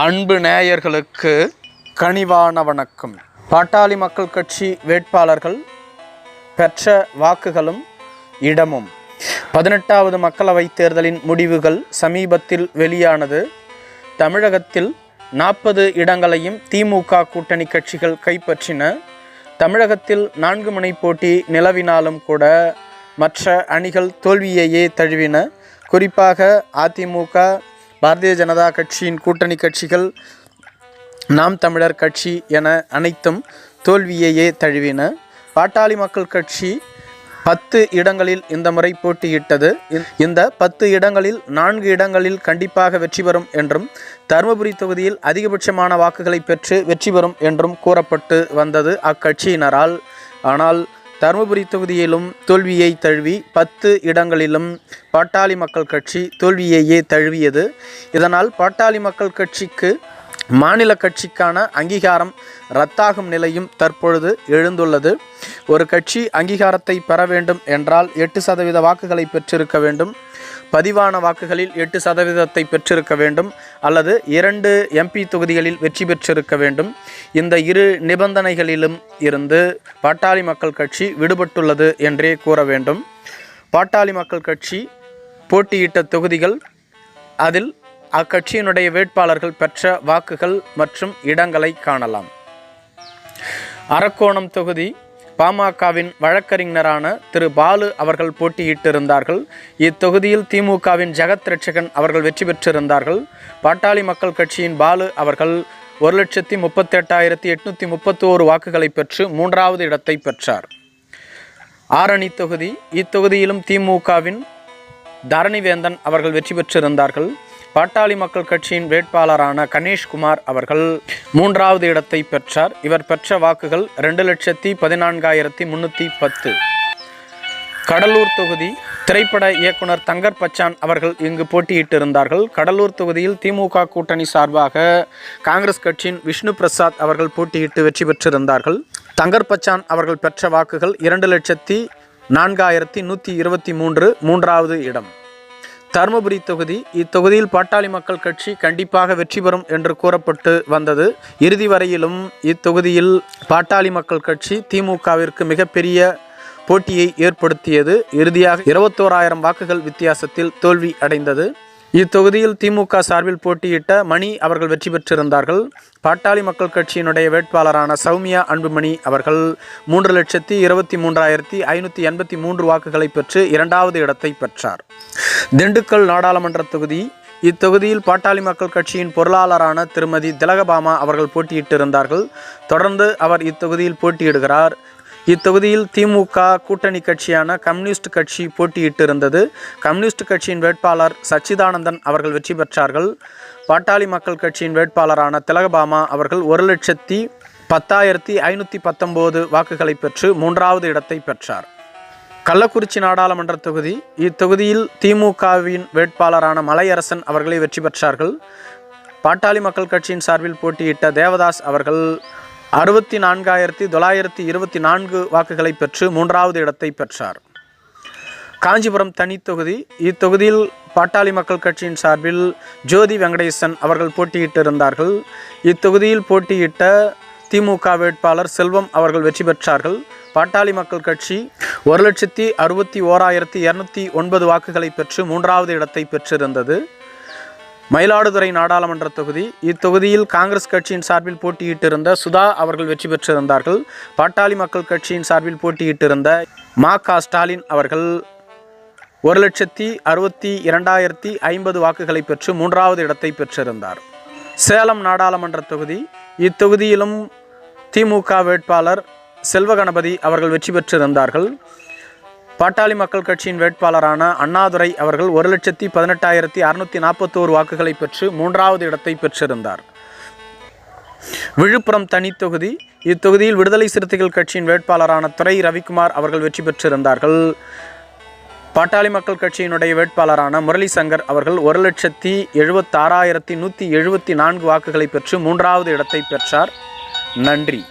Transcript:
அன்பு நேயர்களுக்கு கனிவான வணக்கம். பாட்டாளி மக்கள் கட்சி வேட்பாளர்கள் பெற்ற வாக்குகளும் இடமும். பதினெட்டாவது மக்களவைத் தேர்தலின் முடிவுகள் சமீபத்தில் வெளியானது. தமிழகத்தில் நாற்பது இடங்களையும் திமுக கூட்டணி கட்சிகள் கைப்பற்றின. தமிழகத்தில் நான்கு முனை போட்டி நிலவினாலும் கூட மற்ற அணிகள் தோல்வியையே தழுவின. குறிப்பாக அதிமுக பாரதிய ஜனதா கட்சியின் கூட்டணி கட்சிகள் நாம் தமிழர் கட்சி என அனைத்தும் தோல்வியையே தழுவின. பாட்டாளி மக்கள் கட்சி பத்து இடங்களில் இந்த முறை போட்டியிட்டது. இந்த- பத்து இடங்களில் நான்கு இடங்களில் கண்டிப்பாக வெற்றி பெறும் என்றும் தருமபுரி தொகுதியில் அதிகபட்சமான வாக்குகளை பெற்று வெற்றி பெறும் என்றும் கூறப்பட்டு வந்தது அக்கட்சியினரால். ஆனால் தருமபுரி தொகுதியிலும் தோல்வியை தழுவி பத்து இடங்களிலும் பாட்டாளி மக்கள் கட்சி தோல்வியையே தழுவியது. இதனால் பாட்டாளி மக்கள் கட்சிக்கு மாநில கட்சிக்கான அங்கீகாரம் ரத்தாகும் நிலையும் தற்பொழுது எழுந்துள்ளது. ஒரு கட்சி அங்கீகாரத்தை பெற வேண்டும் என்றால் எட்டு சதவீத வாக்குகளை பெற்றிருக்க வேண்டும். பதிவான வாக்குகளில் எட்டு சதவீதத்தை பெற்றிருக்க வேண்டும் அல்லது இரண்டு எம்பி தொகுதிகளில் வெற்றி பெற்றிருக்க வேண்டும். இந்த இரு நிபந்தனைகளிலும் இருந்து பாட்டாளி மக்கள் கட்சி விடுபட்டுள்ளது என்றே கூற வேண்டும். பாட்டாளி மக்கள் கட்சி போட்டியிட்ட தொகுதிகள் அதில் அக்கட்சியினுடைய வேட்பாளர்கள் பெற்ற வாக்குகள் மற்றும் இடங்களை காணலாம். அரக்கோணம் தொகுதி பாமகவின் வழக்கறிஞரான திரு பாலு அவர்கள் போட்டியிட்டிருந்தார்கள். இத்தொகுதியில் திமுகவின் ஜெகத் ரட்சகன் அவர்கள் வெற்றி பெற்றிருந்தார்கள். பாட்டாளி மக்கள் கட்சியின் பாலு அவர்கள் ஒரு லட்சத்தி முப்பத்தெட்டாயிரத்தி எட்நூற்றி முப்பத்தோரு வாக்குகளை பெற்று மூன்றாவது இடத்தை பெற்றார். ஆரணி தொகுதி இத்தொகுதியிலும் திமுகவின் தரணிவேந்தன் அவர்கள் வெற்றி பெற்றிருந்தார்கள். பாட்டாளி மக்கள் கட்சியின் வேட்பாளரான கணேஷ்குமார் அவர்கள் மூன்றாவது இடத்தை பெற்றார். இவர் பெற்ற வாக்குகள் ரெண்டு லட்சத்தி பதினான்காயிரத்தி முன்னூற்றி பத்து. கடலூர் தொகுதி திரைப்பட இயக்குனர் தங்கர் பச்சான் அவர்கள் இங்கு போட்டியிட்டிருந்தார்கள். கடலூர் தொகுதியில் திமுக கூட்டணி சார்பாக காங்கிரஸ் கட்சியின் விஷ்ணு பிரசாத் அவர்கள் போட்டியிட்டு வெற்றி பெற்றிருந்தார்கள். தங்கர் பச்சான் அவர்கள் பெற்ற வாக்குகள் இரண்டு லட்சத்தி நான்காயிரத்தி நூற்றி இருபத்தி மூன்று மூன்றாவது இடம். தருமபுரி தொகுதி இத்தொகுதியில் பாட்டாளி மக்கள் கட்சி கண்டிப்பாக வெற்றி பெறும் என்று கூறப்பட்டு வந்தது. இறுதி வரையிலும் இத்தொகுதியில் பாட்டாளி மக்கள் கட்சி திமுகவிற்கு மிகப்பெரிய போட்டியை ஏற்படுத்தியது. இறுதியாக இருபத்தோராயிரம் வாக்குகள் வித்தியாசத்தில் தோல்வி அடைந்தது. இத்தொகுதியில் திமுக சார்பில் போட்டியிட்ட மணி அவர்கள் வெற்றி பெற்றிருந்தார்கள். பாட்டாளி மக்கள் கட்சியினுடைய வேட்பாளரான சௌமியா அன்புமணி அவர்கள் மூன்று லட்சத்தி இருபத்தி மூன்றாயிரத்தி ஐநூற்றி எண்பத்தி மூன்று வாக்குகளை பெற்று இரண்டாவது இடத்தை பெற்றார். திண்டுக்கல் நாடாளுமன்ற தொகுதி. இத்தொகுதியில் பாட்டாளி மக்கள் கட்சியின் பொருளாளரான திருமதி திலகபாமா அவர்கள் போட்டியிட்டிருந்தார்கள். தொடர்ந்து அவர் இத்தொகுதியில் போட்டியிடுகிறார். இத்தொகுதியில் திமுக கூட்டணி கட்சியான கம்யூனிஸ்ட் கட்சி போட்டியிட்டிருந்தது. கம்யூனிஸ்ட் கட்சியின் வேட்பாளர் சச்சிதானந்தன் அவர்கள் வெற்றி பெற்றார்கள். பாட்டாளி மக்கள் கட்சியின் வேட்பாளரான திலகபாமா அவர்கள் ஒரு லட்சத்தி பத்தாயிரத்தி ஐநூற்றி பத்தொம்போது வாக்குகளை பெற்று மூன்றாவது இடத்தை பெற்றார். கள்ளக்குறிச்சி நாடாளுமன்ற தொகுதி இத்தொகுதியில் திமுகவின் வேட்பாளரான மலையரசன் அவர்களை வெற்றி பெற்றார்கள். பாட்டாளி மக்கள் கட்சியின் சார்பில் போட்டியிட்ட தேவதாஸ் அவர்கள் அறுபத்தி நான்காயிரத்தி தொள்ளாயிரத்தி இருபத்தி நான்கு வாக்குகளை பெற்று மூன்றாவது இடத்தை பெற்றார். காஞ்சிபுரம் தனி தொகுதி இத்தொகுதியில் பாட்டாளி மக்கள் கட்சியின் சார்பில் ஜோதி வெங்கடேசன் அவர்கள் போட்டியிட்டிருந்தார்கள். இத்தொகுதியில் போட்டியிட்ட திமுக வேட்பாளர் செல்வம் அவர்கள் வெற்றி பெற்றார்கள். பாட்டாளி மக்கள் கட்சி ஒரு லட்சத்தி அறுபத்தி ஓராயிரத்தி இரநூத்தி ஒன்பது வாக்குகளை பெற்று மூன்றாவது இடத்தை பெற்றிருந்தது. மயிலாடுதுறை நாடாளுமன்ற தொகுதி இத்தொகுதியில் காங்கிரஸ் கட்சியின் சார்பில் போட்டியிட்டிருந்த சுதா அவர்கள் வெற்றி பெற்றிருந்தார்கள். பாட்டாளி மக்கள் கட்சியின் சார்பில் போட்டியிட்டிருந்த மா க. ஸ்டாலின் அவர்கள் ஒரு லட்சத்தி அறுபத்தி இரண்டாயிரத்தி ஐம்பது வாக்குகளை பெற்று மூன்றாவது இடத்தை பெற்றிருந்தார். சேலம் நாடாளுமன்ற தொகுதி இத்தொகுதியிலும் திமுக வேட்பாளர் செல்வகணபதி அவர்கள் வெற்றி பெற்றிருந்தார்கள். பாட்டாளி மக்கள் கட்சியின் வேட்பாளரான அண்ணாதுரை அவர்கள் ஒரு லட்சத்தி பதினெட்டாயிரத்தி அறுநூற்றி நாற்பத்தோரு வாக்குகளை பெற்று மூன்றாவது இடத்தை பெற்றிருந்தார். விழுப்புரம் தனி தொகுதி. இத்தொகுதியில் விடுதலை சிறுத்தைகள் கட்சியின் வேட்பாளரான துறை ரவிக்குமார் அவர்கள் வெற்றி பெற்றிருந்தார்கள். பாட்டாளி மக்கள் கட்சியினுடைய வேட்பாளரான முரளி சங்கர் அவர்கள் ஒரு லட்சத்தி எழுபத்தாறாயிரத்தி நூற்றி எழுபத்தி நான்கு வாக்குகளை பெற்று மூன்றாவது இடத்தை பெற்றார். நன்றி.